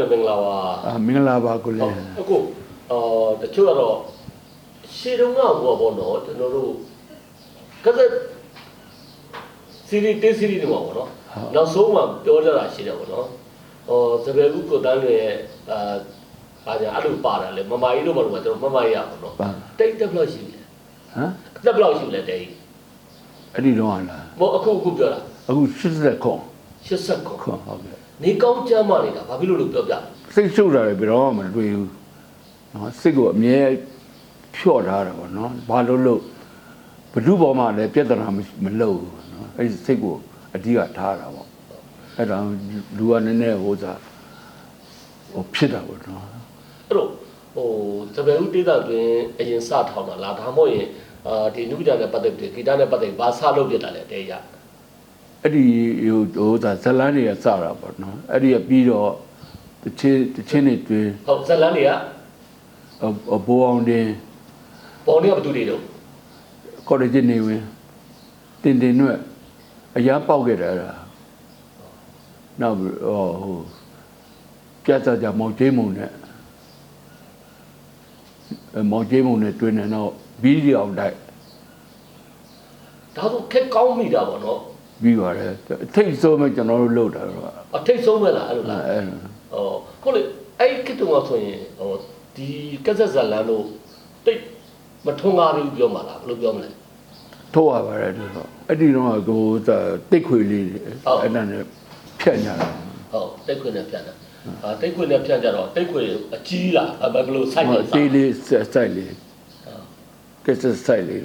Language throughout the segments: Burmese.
နဲ့မင်္ဂလာပါအာမင်္ဂလာပါကိုဟုလေတ်အခုအော်တချို့ကတော့ရှေ့တုန်းကဘောပေါ့နော်ကျွန်တော်တို့ကသက်စီရီတေးစီရီတွေမှာပေါ့နော်နောက်ဆုံးမှပြောကြတာရှိတယ်ပေါ့နော်ဟောသဘယ်ခုကိုတန်းရဲ့အာဘာညာအဲ့လိုပါတာလေမမကြီးတို့ဘာလို့ကျွန်တော်မမကြီးရပါတော့ပါတိတ်တက်ဘလောက်ရှိလဲဟမ်တက်ဘလောက်ရှိလဲတိတ်အဲ့ဒီတော့ဟာလားဘောအခုအခုပြောတာအခု80ခွန်80ခုခွန်ဟုတ်ကဲ့ နေကောင်းကြမ်းမာနေတာဘာဖြစ်လို့လို့ပြောပြလဲစိတ်ရှုပ်တာလည်းဘယ်တော့မှမတွေ့ဘူးနော်စိတ်ကိုအမြဲဖြော့ထားတာပေါ့နော်ဘာလို့လို့ဘ누구ပေါ်မှာလည်းပြဿနာမလုပ်ဘူးနော်အဲ့ဒီစိတ်ကိုအဓိကထားတာပေါ့အဲ့ဒါလူကနည်းနည်းဟိုစားဟိုဖြစ်တာပေါ့နော်အဲ့တော့ဟိုသဘယ်ဦးဒေသတွင်အရင်စထောင်တာလားဒါမှမဟုတ်ရင်အာဒီနုပဒနဲ့ပတ်သက်ပြီးဂီတနဲ့ပတ်သက်ပြီးဘာစလုပ်ပြတာလဲတဲရ အဲ့ဒီဟိုဟိုစားဇလန်းတွေကစတာပေါ့နော်အဲ့ဒီကပြီးတော့တချင်းတချင်းတွေတွင်ဟုတ်ဇလန်းတွေကအဘိုးအောင်တင်ဘောင်တွေကဘယ်သူတွေတော့ကော်ရဂျနေဝင်တင်တင်နဲ့အရာပေါက်ခဲ့တာအဲ့ဒါနောက်ပြီးဟိုဟိုပြတ်သားကြမောင်ကျင်းမုံနဲ့အဲမောင်ကျင်းမုံနဲ့တွင်နေတော့ဘီဒီအောင်တိုက်ဒါဆိုခက်ကောင်းမိတာပေါ့နော် ပြီးပါတယ်ထိတ်ဆုံးမဲ့ကျွန်တော်တို့လုပ်တာတော့အထိတ်ဆုံးပဲလားအဲ့လိုလားအဲဟောကိုလေအဲ့ခက်တုံးဆိုရင်ဟိုဒီကက်ဆက်ဇလန်းတို့တိတ်မထွန်းကားဘူးပြောမှာလားဘယ်လိုပြောမလဲထိုးရပါတယ်သူတော့အဲ့ဒီတော့ကိုသာတိတ်ခွေလေးတွေအဲ့ဒါနဲ့ဖြတ်ညာတာဟုတ်တိတ်ခွင်နဲ့ဖြတ်တာအာတိတ်ခွင်နဲ့ဖြတ်ကြတော့တိတ်ခွင်အကြီးလားအဲ့ဘယ်လိုစိုက်ဟောနေစားတေးလေးဆက်ဆိုင်လေးကက်ဆက်ဆိုင်လေး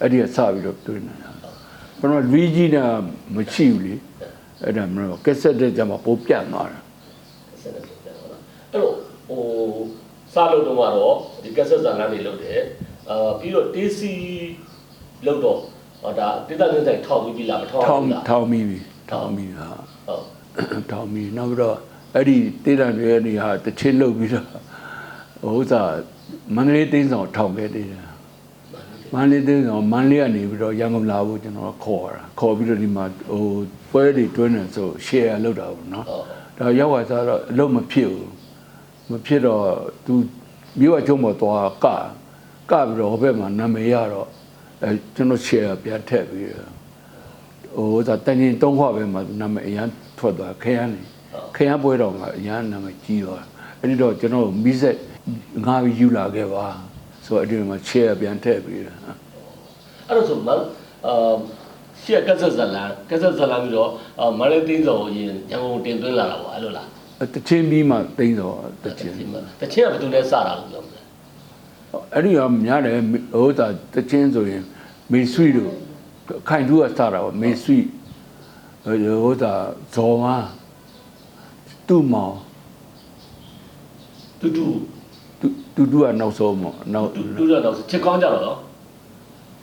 အဲ့ဒီကစပြီးတော့တွင်းနေတာ ဘယ်တော့လူကြီးနာမရှိဘူးလေအဲ့ဒါမလို့ကက်ဆက်တဲ့ကြမှာပိုးပြတ်သွားတာဆက်နေပြန်ဟုတ်လားအဲ့တော့ဟိုစားလို့တော့ကတော့ဒီကက်ဆက်ဇာလန်တွေလုပ်တယ်အာပြီးတော့ TC လုပ်တော့ဟောဒါတိတ္တနေတိုင်းထောက်ပြီးပြီလားမထောက်ထောင်းဘူးလားထောင်းပြီးပြီထောင်းပြီးဟာဟုတ်ထောင်းပြီးနောက်ပြီးတော့အဲ့ဒီတေးတံတွေနေဟာတချင်းလုတ်ပြီးတော့ဟိုဥစားမန္တလေးတင်းဆောင်ထောင်ခဲ့တယ် မန္တလေးတင်းဆောင်မန္တလေးကနေပြီးတော့ရန်ကုန်လာဖို့ကျွန်တော်ခေါ်တာခေါ်ပြီးတော့ဒီမှာဟိုပွဲတွေတွင်းနေဆို share လုပ်တာပေါ့နော်ဟုတ်ဒါရောက်သွားစားတော့အလုံးမဖြစ်ဘူးမဖြစ်တော့သူမြို့အကျုံးပေါ်သွားကကပြီးတော့ဟိုဘက်မှာနာမည်ရတော့အဲကျွန်တော် share ပြန်ထည့်ပြီးတော့ဟိုဒါတန်ရင်သုံးခွပဲမှာနာမည်အရန်ထွက်သွားခရမ်းနေခရမ်းပွဲတော်မှာအရန်နာမည်ကြီးသွားအဲ့ဒီတော့ကျွန်တော်မိဆက်ငါပြီးယူလာခဲ့ပါ ဆိုတော့အဲ့ဒီမှာ share ပြန်ထည့်ပြီးတော့အဲ့တော့ဆိုမန်အာရှက်ကက်ဆက်ဇာလန်ကက်ဆက်ဇာလန်ပြီးတော့အာမန္တလေးတင်းဆောင်ရင်ရန်ကုန်တင်သွင်းလာတာပေါ့အဲ့လိုလားတချင်းပြီးမှတိမ့်တော့တချင်းတချင်းကဘယ်သူလဲစတာလို့ပြောမလဲအဲ့ဒီကများတယ်ဟိုသာတချင်းဆိုရင်မေဆွီတို့ခိုင်တူကစတာပါမေဆွီဟိုသာဇော်မတူမောင်တူတူ တူတူတူကနောက်ဆုံးပေါ့နောက်တူတူတော့ချစ်ကောင်းကြတော့နော်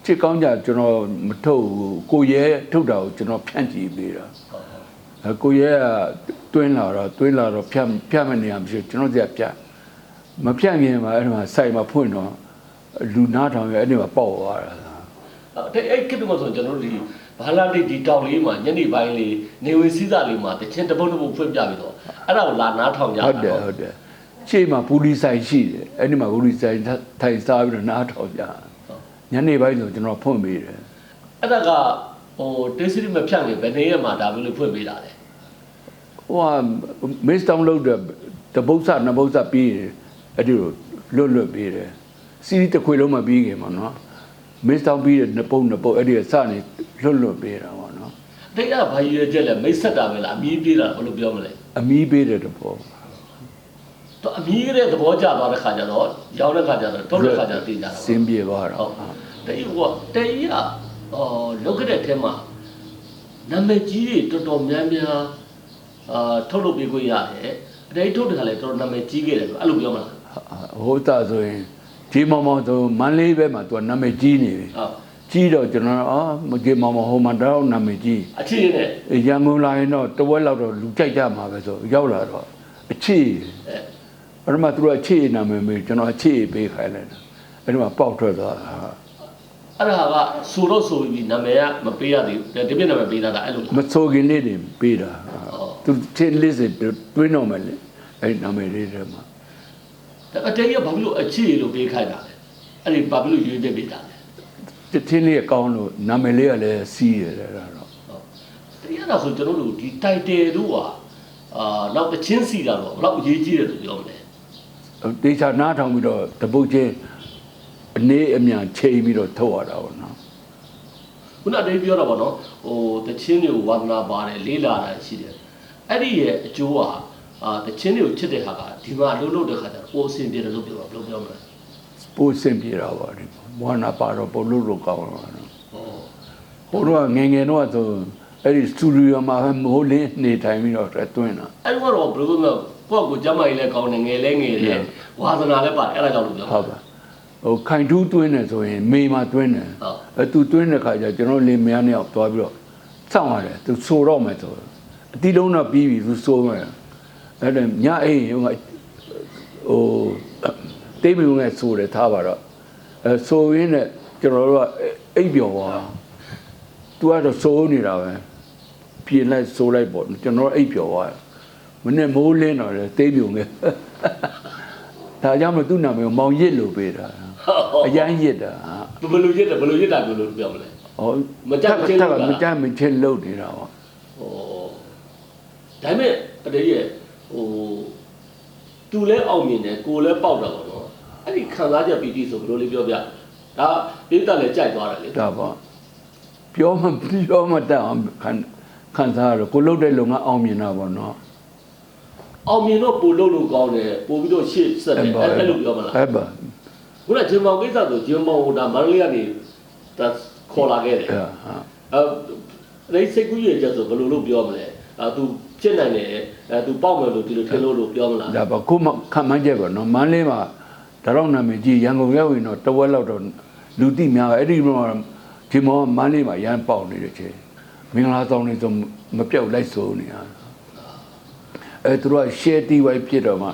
ချစ်ကောင်းကြကျွန်တော်မထုတ်ဘူးကိုရဲထုတ်တာကိုကျွန်တော်ဖြန့်ကြည့်ပေးတာအဲကိုရဲကတွင်းလာတော့တွင်းလာတော့ဖြန့်ဖြန့်မနေရမရှိဘူးကျွန်တော်ကြီးကဖြန့်မဖြန့်ခင်မှာအဲ့ဒီမှာစိုက်မှာဖွင့်တော့လူနာထောင်ရအဲ့ဒီမှာပေါက်သွားတာအဲ့အဲ့ကိတ္တမဆိုကျွန်တော်တို့ဒီဘာလာလေးဒီတောင်လေးမှာညနေပိုင်းလေးနေဝင်စည်းစာလေးမှာတချင်းတပုတ်တပုတ်ဖွင့်ပြပြီးတော့အဲ့ဒါကိုလာနားထောင်ကြတာဟုတ်တယ်ဟုတ်တယ် ရှေ့မှာပူလီဆိုင်ရှိတယ်အဲ့ဒီမှာပူလီဆိုင်ထိုင်စားပြီးတော့နားထောင်ကြညနေပိုင်းဆိုကျွန်တော်ဖွင့်ပေးတယ်အဲ့ဒါကဟိုတေးစီမဖြန့်ခင်ဘယ်နေရက်မှာဒါဘယ်လိုဖွင့်ပေးတာလဲဟိုကမစ်တောင်းလို့တဲ့တပုတ်ဆနှစ်ပုတ်ဆပြီးတယ်အဲ့ဒီလိုလွတ်လွတ်ပေးတယ်စီးတစ်ခွေလုံးမပြီးခင်မှာနော်မစ်တောင်းပြီးတဲ့နှစ်ပုတ်နှစ်ပုတ်အဲ့ဒီစနေလွတ်လွတ်ပေးတာပေါ့နော်တိတ်ကဘာရည်ရွယ်ချက်လဲမိတ်ဆက်တာပဲလားအမီးပြေးတာဘယ်လိုပြောမလဲအမီးပေးတဲ့တပု တ်တော့အမီးကလေးသဘောကျသွားတဲ့ခါကျတော့ရောင်းတဲ့ခါကျတော့တုတ်တဲ့ခါကျတော့သိကြတာစင်းပြေသွားတာဟုတ်တေးကတေးရအော်လောက်ကတဲ့ထဲမှာနာမည်ကြီးတွေတော်တော်များများအာထုတ်လုပ်ပေးခွင့်ရတယ်အတိတ်ထုတ်တဲ့ခါလဲတော်တော်နာမည်ကြီးခဲ့တယ်ဆိုအဲ့လိုပြောမလားဟိုတာဆိုရင်ဒီမောင်မောင်ဆိုမန်းလေးဘက်မှာသူကနာမည်ကြီးနေပြီဟုတ်ကြီးတော့ကျွန်တော်အော်မကြီးမောင်မောင်ဟိုမှာတော့နာမည်ကြီးအချစ်နဲ့ရန်ကုန်လာရင်တော့တဝက်လောက်တော့လူကြိုက်ကြမှာပဲဆိုရောက်လာတော့အချစ်အဲ ပထမသူကအချစ်နာမည်မေးကျွန်တော်အချစ်ပေးခိုင်းလိုက်တာအဲ့ဒီမှာပေါက်ထွက်သွားတာအဲ့ဒါကဆိုတော့ဆိုပြီးနာမည်ကမပေးရသေးဘူးဒီပြည့်နာမည်ပေးတာအဲ့လိုလားမဆိုခင်လေးတွေပေးတာဟုတ်သူချင်းလေးစစ်တွင်းတော့မယ်လေအဲ့နာမည်လေးထဲမှာဒါအတေးရဘာဖြစ်လို့အခြေလို့ပေးခိုင်းတာလဲအဲ့ဒီဘာဖြစ်လို့ရွေးပြပေးတာလဲတချင်းလေးကောင်းလို့နာမည်လေးကလည်းစီးရတယ်အဲ့ဒါတော့တရားတော့ဆိုကျွန်တော်တို့ဒီတိုင်တယ်တို့ဟာအာနောက်တချင်းစီတာတော့ဘယ်လောက်အရေးကြီးတယ်လို့ပြောမလဲ တေချာနားထောင်ပြီးတော့တပုတ်ချင်းအနေအမြန်ချိန်ပြီးတော့ထုတ်ရတာပေါ့နော်ခုနတည်းပြောတာပေါ့နော်ဟိုတချင်းတွေကိုဝါသနာပါတယ်လေးလာတာရှိတယ်အဲ့ဒီရဲ့အကျိုးဟာအာတချင်းတွေကိုချစ်တဲ့ဟာကဒီမှာအလုပ်လုပ်တဲ့ခါကျတော့ပိုအဆင်ပြေတယ်လို့ပြောတာဘယ်လိုပြောမလဲပိုးစင်ပြေတာပါဒီဘောနာပါတော့ပိုလို့လို့ကောင်းတော့နော်ဟောဟိုတော့ငယ်ငယ်တော့ဆိုအဲ့ဒီစတူဒီယိုမှာပဲမိုးလေးနေထိုင်ပြီးတော့တွင်းတာအဲ့တော့ဘယ်လိုလဲ ကိုယ့်ကိုကျမ်းမာရေးလည်းကောင်းတယ်ငယ်လည်းငယ်တယ်ဝါသနာလည်းပါတယ်အဲ့ဒါကြောင့်လို့ပြောဟုတ်ပါဟိုခိုင်တူးတွင်းနေဆိုရင်မေမှာတွင်းတယ်ဟုတ်အဲသူတွင်းတဲ့ခါကျကျွန်တော်လင်မယားနှစ်ယောက်သွားပြီးတော့စောင့်ရတယ်သူဆိုတော့မယ်ဆိုအတီးလုံးတော့ပြီးပြီသူဆိုမယ်အဲ့ဒါညအိမ်ဟိုကဟိုတိတ်မြုံနဲ့ဆိုတယ်ထားပါတော့အဲဆိုရင်းနဲ့ကျွန်တော်တို့ကအိပ်ပျော်သွားသူကတော့စိုးနေတာပဲပြင်လိုက်ဆိုလိုက်ပေါ့ကျွန်တော်အိပ်ပျော်သွား မနေ့မိုးလင်းတော့လေတိတ်မြုံနဲ့ဒါကြောင့်မသူ့နာမည်ကိုမောင်ရစ်လို့ပေးတာအရန်ရစ်တာဟာဘယ်လိုရစ်တယ်ဘယ်လိုရစ်တာပြောလို့ပြောမလဲဟောမကြမ်းမချင်းလုပ်တာမကြမ်းမချင်းလုပ်နေတာပေါ့ဟောဒါပေမဲ့အတေးရဲ့ဟိုသူလည်းအောင်မြင်တယ်ကိုလည်းပေါက်တာပေါ့နော်အဲ့ဒီခံစားချက်ပီတိဆိုဘယ်လိုလေးပြောပြဒါပိတ်တက်လည်းကြိုက်သွားတယ်လေဒါပေါ့ပြောမပြောမတတ်အောင်ခံခံစားရတော့ကိုလုပ်တဲ့လုံငါအောင်မြင်တာပေါ့နော် အောင်မြင်တော့ပို့လို့လို့ကောင်းတယ်ပို့ပြီးတော့ရှေ့ဆက်တယ်အဲ့အဲ့လိုပြောမလားအဲ့ပါခုနဂျင်မောင်ကိစ္စဆိုဂျင်မောင်ဟိုဒါမန္တလေးကနေဒါခေါ်လာခဲ့တယ်အဲ့ဟာအဲအဲ့စိတ်ကူးရချက်ဆိုဘယ်လိုလုပ်ပြောမလဲအဲသူဖြစ်နိုင်တယ်အဲသူပေါက်မယ်လို့ဒီလိုထင်လို့လို့ပြောမလားဒါပေါ့ကိုမခံမှန်းချက်ပေါ့နော်မန်းလေးမှာဒါတော့နာမည်ကြီးရန်ကုန်ရောက်ရင်တော့တဝက်လောက်တော့လူတိများအဲ့ဒီမှာဒီမောမန်းလေးမှာရန်ပေါက်နေတဲ့ချိန်မင်္ဂလာဆောင်နေဆိုမပြောက်လိုက်ဆိုနေတာ အဲသူတို့က share တီးဝိုင်းဖြစ်တော့မှ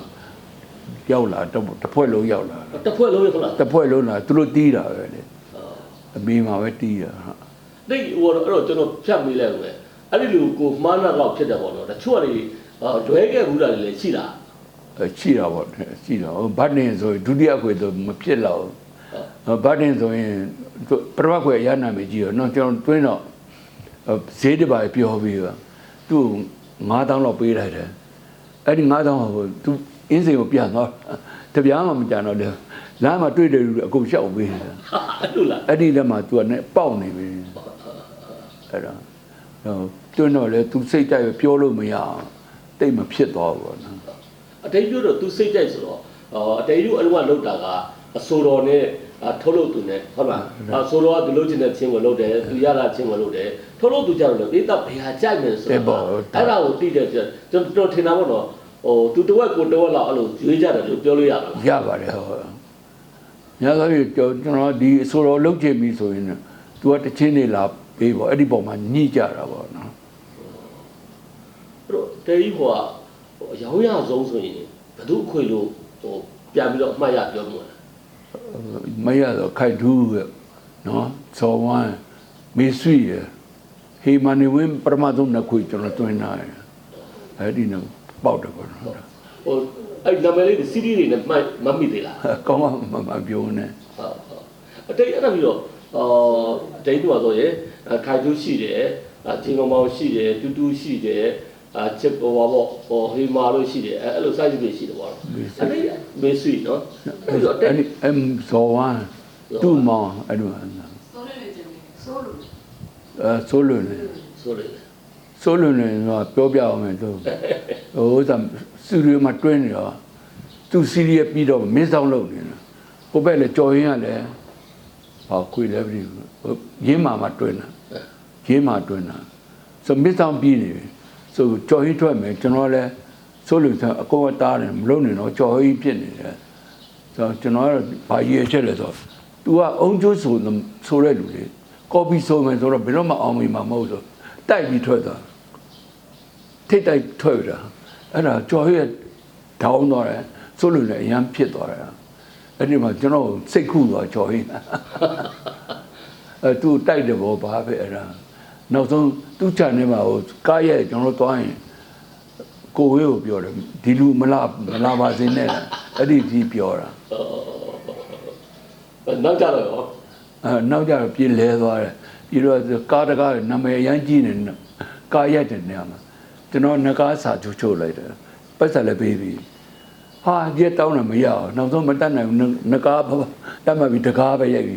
ရောက်လာတော့တစ်ဖွဲ့လုံးရောက်လာတစ်ဖွဲ့လုံးရဟုတ်လားတစ်ဖွဲ့လုံးလာသူတို့တီးတာပဲလေအမေမှာပဲတီးတာဟာဒီဟိုတော့အဲ့တော့ကျွန်တော်ဖြတ်မိလိုက်မယ်အဲ့ဒီလူကိုမှားနာတော့ဖြစ်တယ်ပေါ့နော်တချို့ကနေဒွဲခဲ့ဘူးတာတွေလည်းရှိတာအဲရှိတာပေါ့ရှိတာဟိုဘတ်တင်ဆိုရင်ဒုတိယခွေတော့မဖြစ်တော့ဘူးဘတ်တင်ဆိုရင်သူပထမခွေအရနာမကြီးတော့နော်ကျွန်တော်တွင်းတော့ဈေးတစ်ပါးပြောပြီးတော့သူ့9000လောက်ပေးလိုက်တယ် အဲ့ဒီ9000ဟိုသူအင်းစိန်ကိုပြန်တော့တပြားမှမကြံတော့လေလမ်းမှာတွေ့တယ်လူတွေအကုန်ရှောက်ပေးတယ်ဟာအဲ့လိုလားအဲ့ဒီလက်မှာ तू ကနဲ့ပေါက်နေပြီအဲ့ဒါဟိုတွန်းတော့လေ तू စိတ်ကြိုက်ပဲပြောလို့မရအောင်တိတ်မဖြစ်သွားဘူးပေါ့နော်အတိတ်ပြောတော့သူစိတ်ကြိုက်ဆိုတော့အတိတ်လူအလုံးကလောက်တာကအဆိုတော်နဲ့ ထုတ်လို့သူနဲ့ဟုတ်လားအဆိုတော်ကသူလို့ချင်တဲ့ချင်းကိုလုပ်တယ်သူရတာချင်းကိုလုပ်တယ်ထုတ်လို့သူကြောင့်လည်းပိဿဘယ်ဟာကြိုက်မယ်ဆိုတော့အဲ့ဒါကိုတိတယ်ကျွန်တော်ထင်တာပေါ့နော်ဟိုသူတဝက်ကိုတဝက်လောက်အဲ့လိုရွေးကြတယ်လို့ပြောလို့ရတာလားရပါတယ်ဟောညသောပြီးကျွန်တော်ဒီအဆိုတော်လုတ်ချင်ပြီဆိုရင် तू ကတချင်းနေလာပေးပေါ့အဲ့ဒီပုံမှာညှိကြတာပေါ့နော်အဲ့တော့တေကြီးဟိုကအယောင်ရဆုံးဆိုရင်ဘသူအခွေလို့ဟိုပြန်ပြီးတော့အမှတ်ရပြောမှာ မရတော့ခိုက်ထူးရဲ့နော်ဇော်ဝမ်းမေဆွေရဟေမန်နေဝင်းပရမသုံးနှစ်ခွေကျွန်တော်တွင်းလာတယ်အဲ့ဒီနော်ပေါက်တယ်ပေါ့နော်ဟိုအဲ့နာမည်လေးစီးရီးတွေနဲ့မှတ်မမိသေးလားကောင်းမှမပြောနဲ့ဟုတ်ဟုတ်အတိတ်အဲ့ဒါပြီးတော့အော်ဒိတ်တူဆိုရင်ခိုင်ကျူးရှိတယ်အချင်းကောင်မောင်ရှိတယ်တူတူရှိတယ် အချစ်ပေါ်ပါပေါ့ဟိုဟေမာလို့ရှိတယ်အဲ့အဲ့လိုစိုက်ကြည့်ရှိတယ်ပေါ့အဲ့ဒီမေးဆွေနော်အဲ့တော့အဲ့ဒီအမ်ဇော်ဝမ်းတူမောင်အဲ့လိုစိုးလေးလေးကျင်နေစိုးလို့အဲဆိုလွန်လေဆိုလေဆိုလွန်လေတော့ပြောပြအောင်မယ်သူဟိုသမစတူဒီယိုမှာတွင်းနေတော့သူစီရီယပြီးတော့မင်းဆောင်လုပ်နေတာဟိုဘက်လေကြော်ရင်ကလည်းဟောခွေလည်းပြီးရင်းမာမှာတွင်းတာရင်းမာတွင်းတာဆိုမင်းဆောင်ပြီးနေပြီ ဆိုကြော်ရင်ထွက်မယ်ကျွန်တော်လည်းဆိုလွန်ဆိုအကောတားတယ်မလုပ်နေတော့ကြော်ရင်ဖြစ်နေတယ်ဆိုကျွန်တော်ကတော့ဘာရည်ချက်လဲဆို तू ကအုံကျိုးဆိုဆိုတဲ့လူလေကော်ပီဆိုမယ်ဆိုတော့ဘယ်တော့မှအောင်မိမှာမဟုတ်ဆိုတိုက်ပြီးထွက်သွားထိတ်တိုက်ထွက်တာအဲ့ဒါကြော်ရဲ့ဒေါင်းသွားတယ်ဆိုလို့လည်းအရန်ဖြစ်သွားတယ်အဲ့ဒီမှာကျွန်တော်စိတ်ခုသွားကြော်ရင်အဲ तू တိုက်တယ်ဘောဘာပဲအဲ့ဒါ နောက်ဆုံးသူ့ချန်ထဲမှာဟိုကားရဲ့ကျွန်တော်သွားရင်ကိုဝေးကိုပြောတယ်ဒီလူမလာမလာပါစေနဲ့အဲ့ဒီဒီပြောတာအော်နောက်ကြတော့ရောအဲနောက်ကြတော့ပြေးလဲသွားတယ်ပြီးတော့ကားတကားနာမည်အရန်ကြီးနေတယ်ကားရက်တယ်နေရာမှာကျွန်တော်ငကားစာချုပ်ချုပ်လိုက်တယ်ပတ်ဆက်လည်းပေးပြီဟာရက်တောင်းတယ်မရအောင်နောက်ဆုံးမတတ်နိုင်ဘူးငကားဘာတတ်မှပြီတကားပဲရိုက်ပြီ